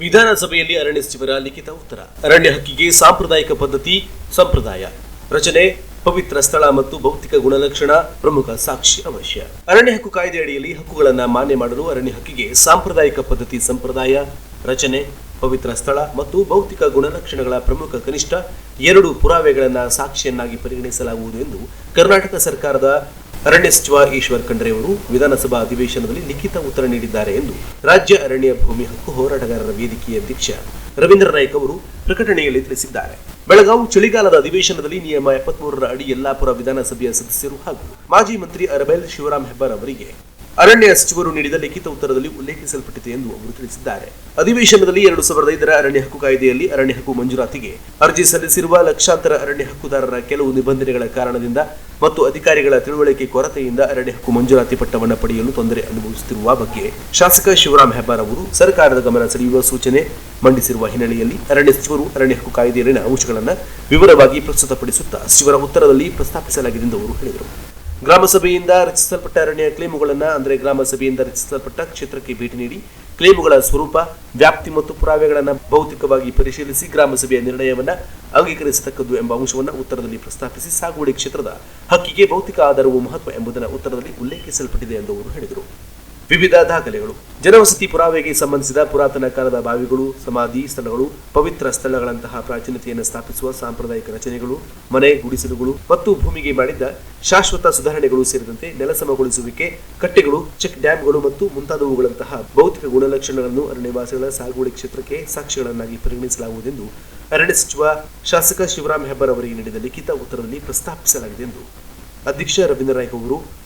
ವಿಧಾನಸಭೆಯಲ್ಲಿ ಅರಣ್ಯ ಸಚಿವರ ಲಿಖಿತ ಉತ್ತರ. ಅರಣ್ಯ ಹಕ್ಕಿಗೆ ಸಾಂಪ್ರದಾಯಿಕ ಪದ್ಧತಿ, ಸಂಪ್ರದಾಯ. ರಚನೆ, ಪವಿತ್ರ ಸ್ಥಳ ಮತ್ತು ಭೌತಿಕ ಗುಣಲಕ್ಷಣ ಪ್ರಮುಖ ಸಾಕ್ಷಿ ಅವಶ್ಯ. ಅರಣ್ಯ ಹಕ್ಕು ಕಾಯ್ದೆ ಅಡಿಯಲ್ಲಿ ಹಕ್ಕುಗಳನ್ನು ಮಾನ್ಯ ಮಾಡಲು ಅರಣ್ಯ ಹಕ್ಕಿಗೆ ಸಾಂಪ್ರದಾಯಿಕ ಪದ್ಧತಿ, ಸಂಪ್ರದಾಯ, ರಚನೆ, ಪವಿತ್ರ ಸ್ಥಳ ಮತ್ತು ಭೌತಿಕ ಗುಣಲಕ್ಷಣಗಳ ಪ್ರಮುಖ ಕನಿಷ್ಠ ಎರಡು ಪುರಾವೆಗಳನ್ನು ಸಾಕ್ಷಿಯನ್ನಾಗಿ ಪರಿಗಣಿಸಲಾಗುವುದು ಎಂದು ಕರ್ನಾಟಕ ಸರ್ಕಾರದ ಅರಣ್ಯ ಸಚಿವ ಈಶ್ವರ್ ಖಂಡ್ರೆ ಅವರು ವಿಧಾನಸಭಾ ಅಧಿವೇಶನದಲ್ಲಿ ಲಿಖಿತ ಉತ್ತರ ನೀಡಿದ್ದಾರೆ ಎಂದು ರಾಜ್ಯ ಅರಣ್ಯ ಭೂಮಿ ಹಕ್ಕು ಹೋರಾಟಗಾರರ ವೇದಿಕೆಯ ಅಧ್ಯಕ್ಷ ರವೀಂದ್ರ ನಾಯ್ಕ ಅವರು ಪ್ರಕಟಣೆಯಲ್ಲಿ ತಿಳಿಸಿದ್ದಾರೆ. ಬೆಳಗಾವಿ ಚಳಿಗಾಲದ ಅಧಿವೇಶನದಲ್ಲಿ ನಿಯಮ ಎಪ್ಪತ್ಮೂರರ ಅಡಿ ಯಲ್ಲಾಪುರ ವಿಧಾನಸಭೆಯ ಸದಸ್ಯರು ಹಾಗೂ ಮಾಜಿ ಮಂತ್ರಿ ಅರಬೈಲ್ ಶಿವರಾಮ್ ಹೆಬ್ಬಾರ್ ಅವರಿಗೆ ಅರಣ್ಯ ಸಚಿವರು ನೀಡಿದ ಲಿಖಿತ ಉತ್ತರದಲ್ಲಿ ಉಲ್ಲೇಖಿಸಲ್ಪಟ್ಟಿದೆ ಎಂದು ಅವರು ತಿಳಿಸಿದ್ದಾರೆ. ಅಧಿವೇಶನದಲ್ಲಿ ಎರಡು ಸಾವಿರದ ಐದರ ಅರಣ್ಯ ಹಕ್ಕು ಕಾಯ್ದೆಯಲ್ಲಿ ಅರಣ್ಯ ಹಕ್ಕು ಮಂಜೂರಾತಿಗೆ ಅರ್ಜಿ ಸಲ್ಲಿಸಿರುವ ಲಕ್ಷಾಂತರ ಅರಣ್ಯ ಹಕ್ಕುದಾರರ ಕೆಲವು ನಿಬಂಧನೆಗಳ ಕಾರಣದಿಂದ ಮತ್ತು ಅಧಿಕಾರಿಗಳ ತಿಳುವಳಿಕೆ ಕೊರತೆಯಿಂದ ಅರಣ್ಯ ಹಕ್ಕು ಮಂಜೂರಾತಿ ಪಟ್ಟವನ್ನು ಪಡೆಯಲು ತೊಂದರೆ ಅನುಭವಿಸುತ್ತಿರುವ ಬಗ್ಗೆ ಶಾಸಕ ಶಿವರಾಮ್ ಹೆಬ್ಬಾರ್ ಅವರು ಸರ್ಕಾರದ ಗಮನ ಸೆಳೆಯುವ ಸೂಚನೆ ಮಂಡಿಸಿರುವ ಹಿನ್ನೆಲೆಯಲ್ಲಿ ಅರಣ್ಯ ಸಚಿವರು ಅರಣ್ಯ ಹಕ್ಕು ಕಾಯ್ದೆಯಲ್ಲಿನ ಅಂಶಗಳನ್ನು ವಿವರವಾಗಿ ಪ್ರಸ್ತುತಪಡಿಸುತ್ತಾ ಸಚಿವರ ಉತ್ತರದಲ್ಲಿ ಪ್ರಸ್ತಾಪಿಸಲಾಗಿದೆ ಎಂದು ಅವರು ಹೇಳಿದರು. ಗ್ರಾಮ ಸಭೆಯಿಂದ ರಚಿಸಲ್ಪಟ್ಟ ಅರಣ್ಯ ಕ್ಲೇಮುಗಳನ್ನು, ಅಂದರೆ ಗ್ರಾಮ ಸಭೆಯಿಂದ ರಚಿಸಲ್ಪಟ್ಟ ಕ್ಷೇತ್ರಕ್ಕೆ ಭೇಟಿ ನೀಡಿ, ಕ್ಲೇಮುಗಳ ಸ್ವರೂಪ, ವ್ಯಾಪ್ತಿ ಮತ್ತು ಪುರಾವೆಗಳನ್ನು ಭೌತಿಕವಾಗಿ ಪರಿಶೀಲಿಸಿ ಗ್ರಾಮಸಭೆಯ ನಿರ್ಣಯವನ್ನು ಅಂಗೀಕರಿಸತಕ್ಕದ್ದು ಎಂಬ ಅಂಶವನ್ನು ಉತ್ತರದಲ್ಲಿ ಪ್ರಸ್ತಾಪಿಸಿ ಸಾಗುವಳಿ ಕ್ಷೇತ್ರದ ಹಕ್ಕಿಗೆ ಭೌತಿಕ ಆಧಾರವು ಮಹತ್ವ ಎಂಬುದನ್ನು ಉತ್ತರದಲ್ಲಿ ಉಲ್ಲೇಖಿಸಲ್ಪಟ್ಟಿದೆ ಎಂದು ಅವರು ಹೇಳಿದರು. ವಿವಿಧ ದಾಖಲೆಗಳು ಜನವಸತಿ ಪುರಾವೆಗೆ ಸಂಬಂಧಿಸಿದ ಪುರಾತನ ಕಾಲದ ಬಾವಿಗಳು, ಸಮಾಧಿ ಸ್ಥಳಗಳು, ಪವಿತ್ರ ಸ್ಥಳಗಳಂತಹ ಪ್ರಾಚೀನತೆಯನ್ನು ಸ್ಥಾಪಿಸುವ ಸಾಂಪ್ರದಾಯಿಕ ರಚನೆಗಳು, ಮನೆ ಗುಡಿಸಲುಗಳು ಮತ್ತು ಭೂಮಿಗೆ ಮಾಡಿದ್ದ ಶಾಶ್ವತ ಸುಧಾರಣೆಗಳು ಸೇರಿದಂತೆ ನೆಲಸಮಗೊಳಿಸುವಿಕೆ, ಕಟ್ಟೆಗಳು, ಚೆಕ್ ಡ್ಯಾಂಗಳು ಮತ್ತು ಮುಂತಾದವುಗಳಂತಹ ಭೌತಿಕ ಗುಣಲಕ್ಷಣಗಳನ್ನು ಅರಣ್ಯವಾಸಿಗಳ ಸಾಗುವಳಿ ಕ್ಷೇತ್ರಕ್ಕೆ ಸಾಕ್ಷಿಗಳನ್ನಾಗಿ ಪರಿಗಣಿಸಲಾಗುವುದೆಂದು ಅರಣ್ಯ ಸಚಿವ ಶಾಸಕ ಶಿವರಾಮ್ ಹೆಬ್ಬಾರ್ ಅವರಿಗೆ ನೀಡಿದ ಲಿಖಿತ ಉತ್ತರದಲ್ಲಿ ಪ್ರಸ್ತಾಪಿಸಲಾಗಿದೆ ಎಂದು ಅಧ್ಯಕ್ಷ ರವೀಂದ್ರ ರಾಯ್ ಅವರು